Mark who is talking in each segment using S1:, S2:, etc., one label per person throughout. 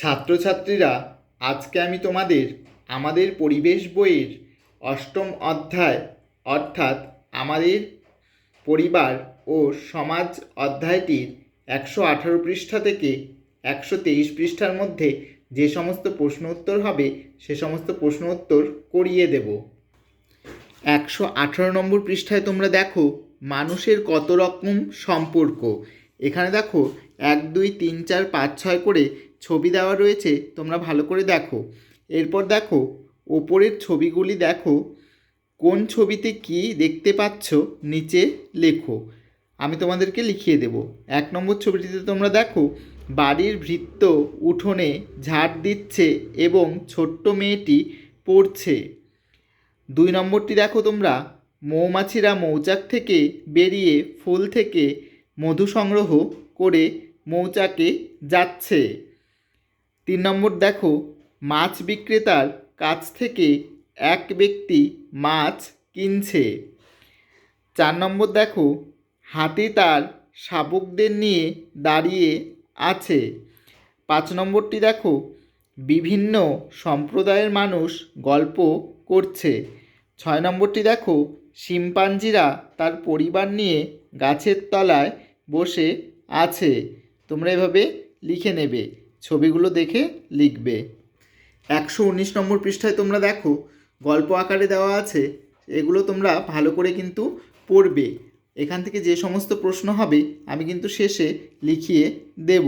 S1: ছাত্রছাত্রীরা, আজকে আমি তোমাদের আমাদের পরিবেশ বইয়ের অষ্টম অধ্যায়, অর্থাৎ আমাদের পরিবার ও সমাজ অধ্যায়টির একশো আঠারো পৃষ্ঠা থেকে একশো তেইশ পৃষ্ঠার মধ্যে যে সমস্ত প্রশ্ন উত্তর হবে, সে সমস্ত প্রশ্ন উত্তর করিয়ে দেব। একশো আঠারো নম্বর পৃষ্ঠায় তোমরা দেখো, মানুষের কত রকম সম্পর্ক। এখানে দেখো, এক, দুই, তিন, চার, পাঁচ, ছয় করে ছবি দেওয়া রয়েছে, তোমরা ভালো করে দেখো। এরপর দেখো, ওপরের ছবিগুলি দেখো, কোন ছবিতে কি দেখতে পাচ্ছ, নিচে লেখো। আমি তোমাদেরকে লিখিয়ে দেব। এক নম্বর ছবিটিতে তোমরা দেখো, বাড়ির ভৃত্য উঠোনে ঝাড় দিচ্ছে এবং ছোট্ট মেয়েটি পড়ছে। দুই নম্বরটি দেখো তোমরা, মৌমাছিরা মৌচাক থেকে বেরিয়ে ফুল থেকে মধু সংগ্রহ করে মৌচাকে যাচ্ছে। তিন নম্বর দেখো, মাছ বিক্রেতার কাছ থেকে এক ব্যক্তি মাছ কিনছে। চার নম্বর দেখো, হাতি তার শাবকদের নিয়ে দাঁড়িয়ে আছে। পাঁচ নম্বরটি দেখো, বিভিন্ন সম্প্রদায়ের মানুষ গল্প করছে। ছয় নম্বরটি দেখো, শিম্পাঞ্জিরা তার পরিবার নিয়ে গাছের তলায় বসে আছে। তোমরা এভাবে লিখে নেবে। ছবিগুলো দেখে লিখবে। একশো উনিশ নম্বর পৃষ্ঠায় তোমরা দেখো, গল্প আকারে দেওয়া আছে, এগুলো তোমরা ভালো করে কিন্তু পড়বে। এখান থেকে যে সমস্ত প্রশ্ন হবে, আমি কিন্তু শেষে লিখিয়ে দেব।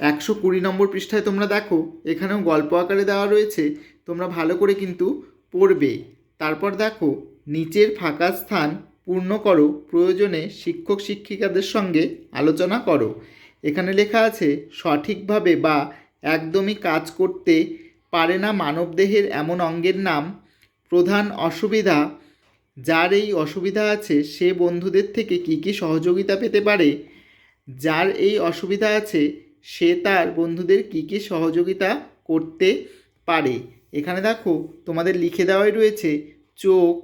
S1: একশো কুড়ি নম্বর পৃষ্ঠায় তোমরা দেখো, এখানেও গল্প আকারে দেওয়া রয়েছে, তোমরা ভালো করে কিন্তু পড়বে। তারপর দেখো, নিচের ফাঁকা স্থান পূর্ণ করো, প্রয়োজনে শিক্ষক শিক্ষিকাদের সঙ্গে আলোচনা করো। এখানে লেখা আছে, সঠিকভাবে বা একদমই কাজ করতে পারে না মানবদেহের এমন অঙ্গের নাম। প্রধান অসুবিধা, যার এই অসুবিধা আছে, সে বন্ধুদের থেকে কী কী সহযোগিতা পেতে পারে? যার এই অসুবিধা আছে, সে তার বন্ধুদের কী কী সহযোগিতা করতে পারে? এখানে দেখো, তোমাদের লিখে দেওয়াই রয়েছে, চোখ,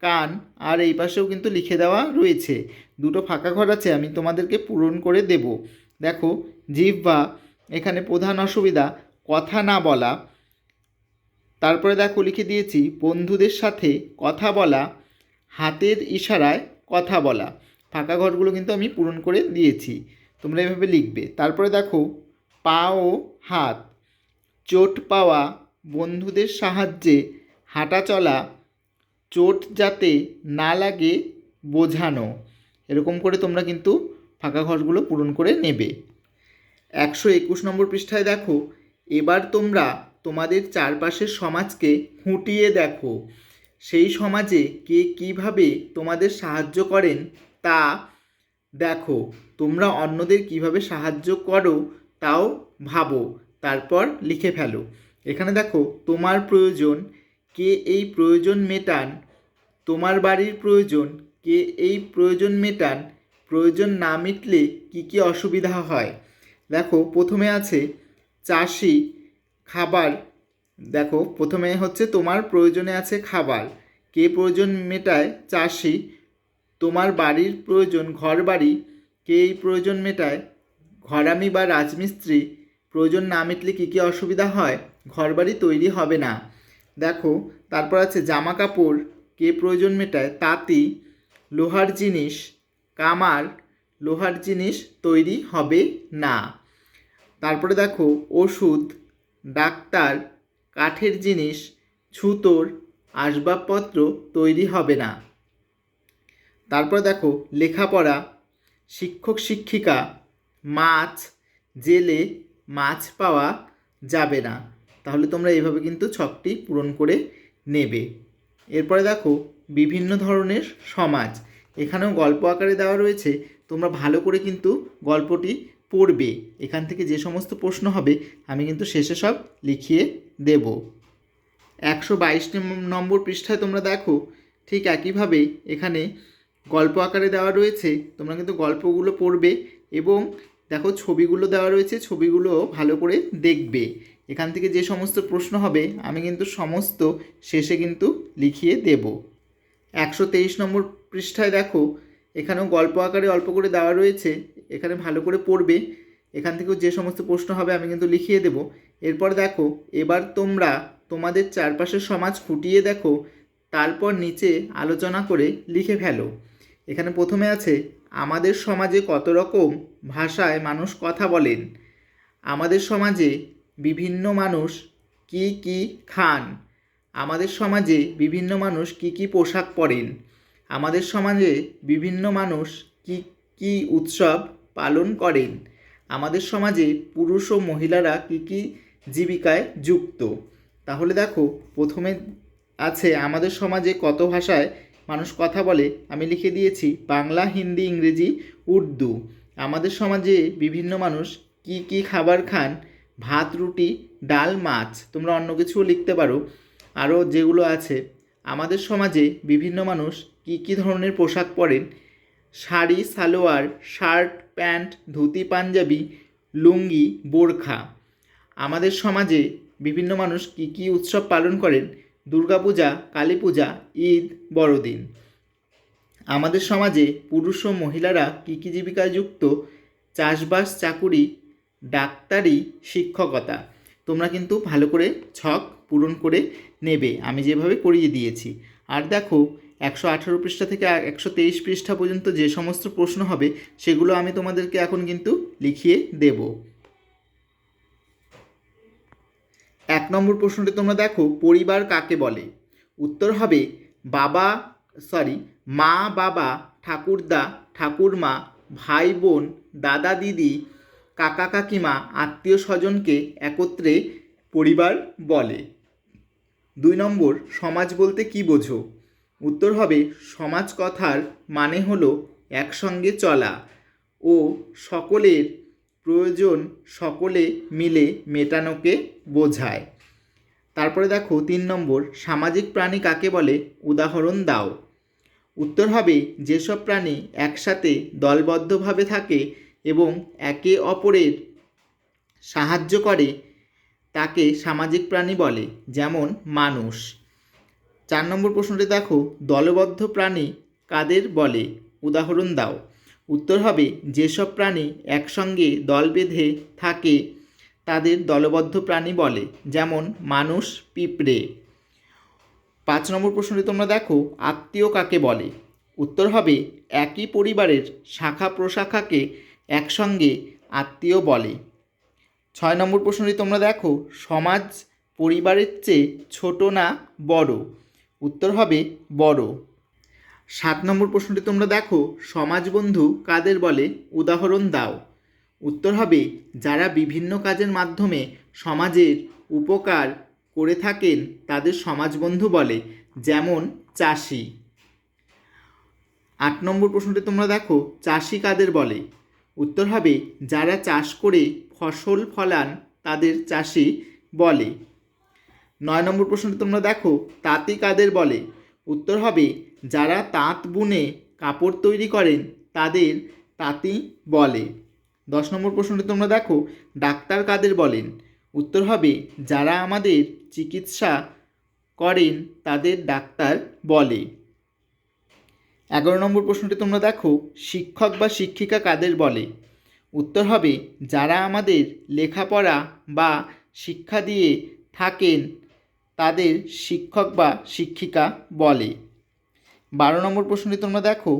S1: কান, আর এই পাশেও কিন্তু লিখে দেওয়া রয়েছে। দুটো ফাঁকা ঘর আছে, আমি তোমাদেরকে পূরণ করে দেব। দেখো জিহ্বা এখানে প্রধান অসুবিধা, কথা না বলা। তারপরে দেখো, লিখে দিয়েছি, বন্ধুদের সাথে কথা বলা, হাতের ইশারায় কথা বলা। ফাঁকা ঘরগুলো কিন্তু আমি পূরণ করে দিয়েছি, তোমরা এভাবে লিখবে। তারপরে দেখো, পা ও হাত, চোট পাওয়া, বন্ধুদের সাহায্যে হাঁটা চলা, চোট যাতে না লাগে বোঝানো। এরকম করে তোমরা কিন্তু ফাঁকা ঘরগুলো পূরণ করে নেবে। একশো একুশ নম্বর পৃষ্ঠায় দেখো, এবার তোমরা তোমাদের চারপাশের সমাজকে খুঁটিয়ে দেখো। সেই সমাজে কে কীভাবে তোমাদের সাহায্য করেন তা দেখো। তোমরা অন্যদের কীভাবে সাহায্য করো তাও ভাবো। তারপর লিখে ফেলো। এখানে দেখো, তোমার প্রয়োজন, কে এই প্রয়োজন মেটান? তোমার বাড়ির প্রয়োজন, কে এই প্রয়োজন মেটান? প্রয়োজন না মিটলে কী কী অসুবিধা হয়? দেখো, প্রথমে আছে চাষি খাবার। দেখো, প্রথমে হচ্ছে তোমার প্রয়োজনে আছে খাবার। কে প্রয়োজন মেটায়? চাষি। তোমার বাড়ির প্রয়োজন ঘর বাড়ি কে এই প্রয়োজন মেটায়? ঘরামি বা রাজমিস্ত্রি। প্রয়োজন না মিটলে কী কী অসুবিধা হয়? ঘরবাড়ি তৈরি হবে না। দেখো, তারপর আছে জামা কাপড় কে প্রয়োজন মেটায়? তাঁতি। লোহার জিনিস। কামার লোহার জিনিস তৈরি হবে না। তারপরে দেখো, ওষুধ, ডাক্তার, কাঠের জিনিস, ছুতোর আসবাবপত্র তৈরি হবে না। তারপর দেখো, লেখাপড়া, শিক্ষক, শিক্ষিকা, মাছ, জেলে মাছ পাওয়া যাবে না। তাহলে তোমরা এইভাবে কিন্তু ছকটি পূরণ করে নেবে। এরপরে দেখো, বিভিন্ন ধরনের সমাজ। এখানেও গল্প আকারে দেওয়া রয়েছে। তোমরা ভালো করে কিন্তু গল্পটি পড়বে। এখান থেকে যে সমস্ত প্রশ্ন হবে, আমি কিন্তু শেষে সব লিখিয়ে দেব। একশো বাইশ নম্বর পৃষ্ঠায় তোমরা দেখো, ঠিক একইভাবে এখানে গল্প আকারে দেওয়া রয়েছে। তোমরা কিন্তু গল্পগুলো পড়বে এবং দেখো ছবিগুলো দেওয়া রয়েছে, ছবিগুলো ভালো করে দেখবে। এখান থেকে যে সমস্ত প্রশ্ন হবে, আমি কিন্তু সমস্ত শেষে কিন্তু লিখিয়ে দেব। একশো তেইশ নম্বর পৃষ্ঠায় দেখো, এখানেও গল্প আকারে অল্প করে দেওয়া রয়েছে, এখানে ভালো করে পড়বে, এখান থেকেও যে সমস্ত প্রশ্ন হবে আমি কিন্তু লিখিয়ে দেব। এরপর দেখো, এবার তোমরা তোমাদের চারপাশের সমাজ খুঁটিয়ে দেখো, তারপর নিচে আলোচনা করে লিখে ফেলো। এখানে প্রথমে আছে, আমাদের সমাজে কত রকম ভাষায় মানুষ কথা বলেন? আমাদের সমাজে বিভিন্ন মানুষ কি কি খান? আমাদের সমাজে বিভিন্ন মানুষ কি কি পোশাক পরেন? আমাদের সমাজে বিভিন্ন মানুষ কি কি উৎসব পালন করেন? আমাদের সমাজে পুরুষ ও মহিলারা কি কি জীবিকায় যুক্ত? তাহলে দেখো, প্রথমে আছে আমাদের সমাজে কত ভাষায় মানুষ কথা বলে, আমি লিখে দিয়েছি বাংলা, হিন্দি, ইংরেজি, উর্দু। আমাদের সমাজে বিভিন্ন মানুষ কি কি খাবার খান? ভাত, রুটি, ডাল, মাছ, তোমরা অন্য কিছুও লিখতে পারো। আরও যেগুলো আছে, আমাদের সমাজে বিভিন্ন মানুষ কি কি ধরনের পোশাক পরেন? শাড়ি, সালোয়ার, শার্ট, প্যান্ট, ধুতি, পাঞ্জাবি, লুঙ্গি, বোরখা। আমাদের সমাজে বিভিন্ন মানুষ কি কি উৎসব পালন করেন? দুর্গাপূজা কালী পূজা ঈদ, বড়দিন। আমাদের সমাজে পুরুষ ও মহিলারা কী কী জীবিকায় যুক্ত? চাষবাস, চাকুরি, ডাক্তারি, শিক্ষকতা। তোমরা কিন্তু ভালো করে ছক পূরণ করে নেবে। আমি যেভাবে করিয়ে দিয়েছি। আর দেখো একশো আঠারো পৃষ্ঠা থেকে একশো তেইশ পৃষ্ঠা পর্যন্ত যে সমস্ত প্রশ্ন হবে, সেগুলো আমি তোমাদেরকে এখন কিন্তু লিখিয়ে দেব। এক নম্বর প্রশ্নটি তোমরা দেখো, পরিবার কাকে বলে? উত্তর হবে, বাবা সরি মা, বাবা, ঠাকুরদা, ঠাকুরমা, ভাই, বোন, দাদা, দিদি, কাকা, কাকিমা, আত্মীয় স্বজনকে একত্রে পরিবার বলে। দুই নম্বর, সমাজ বলতে কি বোঝো? উত্তর হবে সমাজ কথার মানে হলো একসঙ্গে চলা ও সকলের প্রয়োজন সকলে মিলে মেটানোকে বোঝায়। তারপরে দেখো তিন নম্বর, সামাজিক প্রাণী কাকে বলে? উদাহরণ দাও। উত্তর হবে যেসব প্রাণী একসাথে দলবদ্ধভাবে থাকে এবং একে অপরের সাহায্য করে, তাকে সামাজিক প্রাণী বলে, যেমন মানুষ। চার নম্বর প্রশ্নটি দেখো, দলবদ্ধ প্রাণী কাদের বলে? উদাহরণ দাও। উত্তর হবে, যেসব প্রাণী একসঙ্গে দল বেঁধে থাকে, তাদের দলবদ্ধ প্রাণী বলে, যেমন মানুষ, পিঁপড়ে। পাঁচ নম্বর প্রশ্নটি তোমরা দেখো, আত্মীয় কাকে বলে? উত্তর হবে, একই পরিবারের শাখা প্রশাখাকে একসঙ্গে আত্মীয় বলে। ছয় নম্বর প্রশ্নটি তোমরা দেখো, সমাজ পরিবারের চেয়ে ছোট না বড়? উত্তর হবে বড়। সাত নম্বর প্রশ্নটি তোমরা দেখো সমাজবন্ধু কাদের বলে? উদাহরণ দাও। উত্তর হবে, যারা বিভিন্ন কাজের মাধ্যমে সমাজের উপকার করে থাকেন, তাদের সমাজবন্ধু বলে, যেমন চাষি। আট নম্বর প্রশ্নটি তোমরা দেখো, চাষি কাদের বলে? উত্তর হবে, যারা চাষ করে ফসল ফলান, তাদের চাষি বলে। নয় নম্বর প্রশ্নটি তোমরা দেখো। তাঁতি কাদের বলে? উত্তর হবে, যারা তাঁত বুনে কাপড় তৈরি করেন, তাদের তাঁতি বলে। দশ নম্বর প্রশ্নটি তোমরা দেখো, ডাক্তার কাদের বলেন? উত্তর হবে, যারা আমাদের চিকিৎসা করেন, তাদের ডাক্তার বলে। এগারো নম্বর প্রশ্নটি তোমরা দেখো, শিক্ষক বা শিক্ষিকা কাদের বলে? উত্তর হবে, যারা আমাদের লেখাপড়া বা শিক্ষা দিয়ে থাকেন তাদের শিক্ষক বা শিক্ষিকা বলে। বারো নম্বর প্রশ্নটি তোমরা দেখো,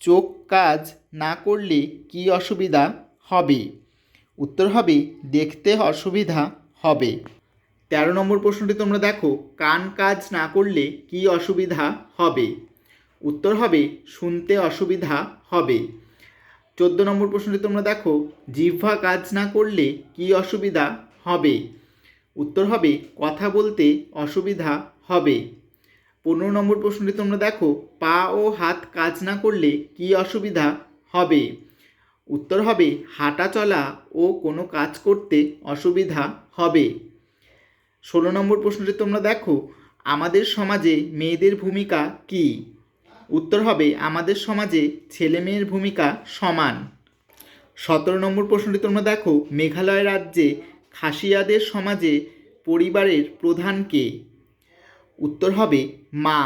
S1: চোখ কাজ না করলে কি অসুবিধা হবে? উত্তর হবে, দেখতে অসুবিধা হবে। তেরো নম্বর প্রশ্নটি তোমরা দেখো, কান কাজ না করলে কি অসুবিধা হবে? উত্তর হবে, শুনতে অসুবিধা হবে। চোদ্দ নম্বর প্রশ্নটি তোমরা দেখো, জিহ্বা কাজ না করলে কি অসুবিধা হবে? উত্তর হবে কথা বলতে অসুবিধা হবে। পনেরো নম্বর প্রশ্নটি তোমরা দেখো, পা ও হাত কাজ না করলে কি অসুবিধা হবে? উত্তর হবে, হাঁটা চলা ও কোনো কাজ করতে অসুবিধা হবে। ষোলো নম্বর প্রশ্নটি তোমরা দেখো, আমাদের সমাজে মেয়েদের ভূমিকা কী? উত্তর হবে, আমাদের সমাজে ছেলে মেয়ের ভূমিকা সমান। সতেরো নম্বর প্রশ্নটি তোমরা দেখো, মেঘালয় রাজ্যে খাসিয়াদের সমাজে পরিবারের প্রধান কে? উত্তর হবে মা।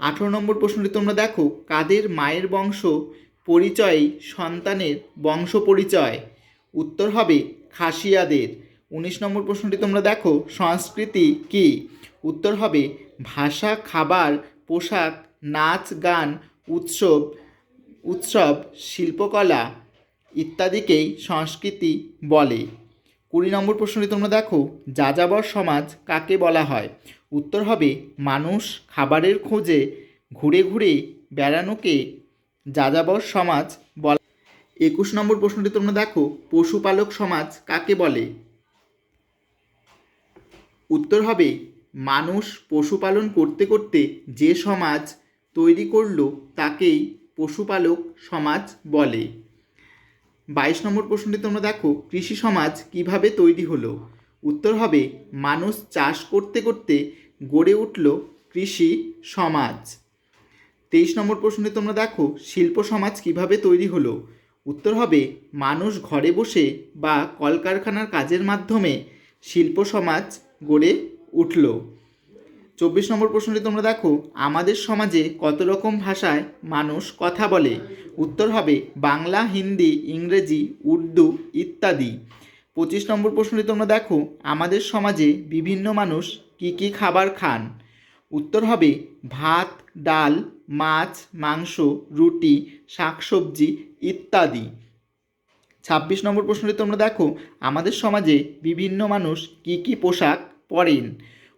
S1: আঠেরো নম্বর প্রশ্নটি তোমরা দেখো, কাদের মায়ের বংশ পরিচয়ই সন্তানের বংশ পরিচয়? উত্তর হবে খাসিয়াদের। উনিশ নম্বর প্রশ্নটি তোমরা দেখো, সংস্কৃতি কি? উত্তর হবে ভাষা, খাবার, পোশাক, নাচ, গান, উৎসব উৎসব, শিল্পকলা ইত্যাদিকেই সংস্কৃতি বলে। কুড়ি নম্বর প্রশ্নটি তোমরা দেখো, যাযাবর সমাজ কাকে বলা হয়? উত্তর হবে, মানুষ খাবারের খোঁজে ঘুরে ঘুরে বেড়ানোকে যাযাবর সমাজ বলা একুশ নম্বর প্রশ্নটি তোমরা দেখো, পশুপালক সমাজ কাকে বলে? উত্তর হবে, মানুষ পশুপালন করতে করতে যে সমাজ তৈরি করল তাকেই পশুপালক সমাজ বলে। বাইশ নম্বর প্রশ্নটি তোমরা দেখো, কৃষি সমাজ কীভাবে তৈরি হলো? উত্তর হবে, মানুষ চাষ করতে করতে গড়ে উঠল কৃষি সমাজ। তেইশ নম্বর প্রশ্নটি তোমরা দেখো, শিল্প সমাজ কীভাবে তৈরি হলো? উত্তর হবে, মানুষ ঘরে বসে বা কলকারখানার কাজের মাধ্যমে শিল্প সমাজ গড়ে উঠল। চব্বিশ নম্বর প্রশ্নটি তোমরা দেখো। আমাদের সমাজে কত রকম ভাষায় মানুষ কথা বলে? উত্তর হবে বাংলা, হিন্দি, ইংরেজি, উর্দু ইত্যাদি। পঁচিশ নম্বর প্রশ্নটি তোমরা দেখো। আমাদের সমাজে বিভিন্ন মানুষ কি কি খাবার খান? উত্তর হবে ভাত, ডাল, মাছ, মাংস, রুটি, শাকসবজি ইত্যাদি। ছাব্বিশ নম্বর প্রশ্নটি তোমরা দেখো। আমাদের সমাজে বিভিন্ন মানুষ কি কি পোশাক পরেন?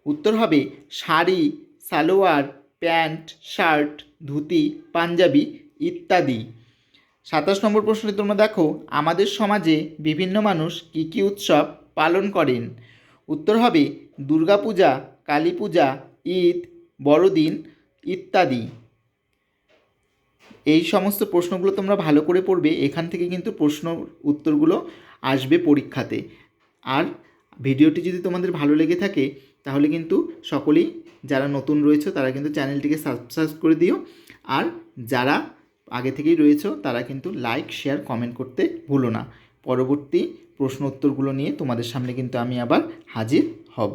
S1: উত্তর হবে শাড়ি, সালোয়ার, প্যান্ট, শার্ট, ধুতি, পাঞ্জাবি ইত্যাদি। সাতাশ নম্বর প্রশ্নটি তোমরা দেখো, আমাদের সমাজে বিভিন্ন মানুষ কী কী উৎসব পালন করেন? উত্তর হবে দুর্গাপূজা কালী পূজা ঈদ, বড়দিন ইত্যাদি। এই সমস্ত প্রশ্নগুলো তোমরা ভালো করে পড়বে, এখান থেকে কিন্তু প্রশ্ন উত্তরগুলো আসবে পরীক্ষাতে। আর ভিডিওটি যদি তোমাদের ভালো লেগে থাকে তাহলে কিন্তু সকলেই যারা নতুন রয়েছে, তারা কিন্তু চ্যানেলটিকে সাবস্ক্রাইব করে দিও। আর যারা আগে থেকেই রয়েছে, তারা কিন্তু লাইক শেয়ার কমেন্ট করতে ভুলো না। পরবর্তী প্রশ্ন উত্তরগুলো নিয়ে তোমাদের সামনে কিন্তু আমি আবার হাজির হব।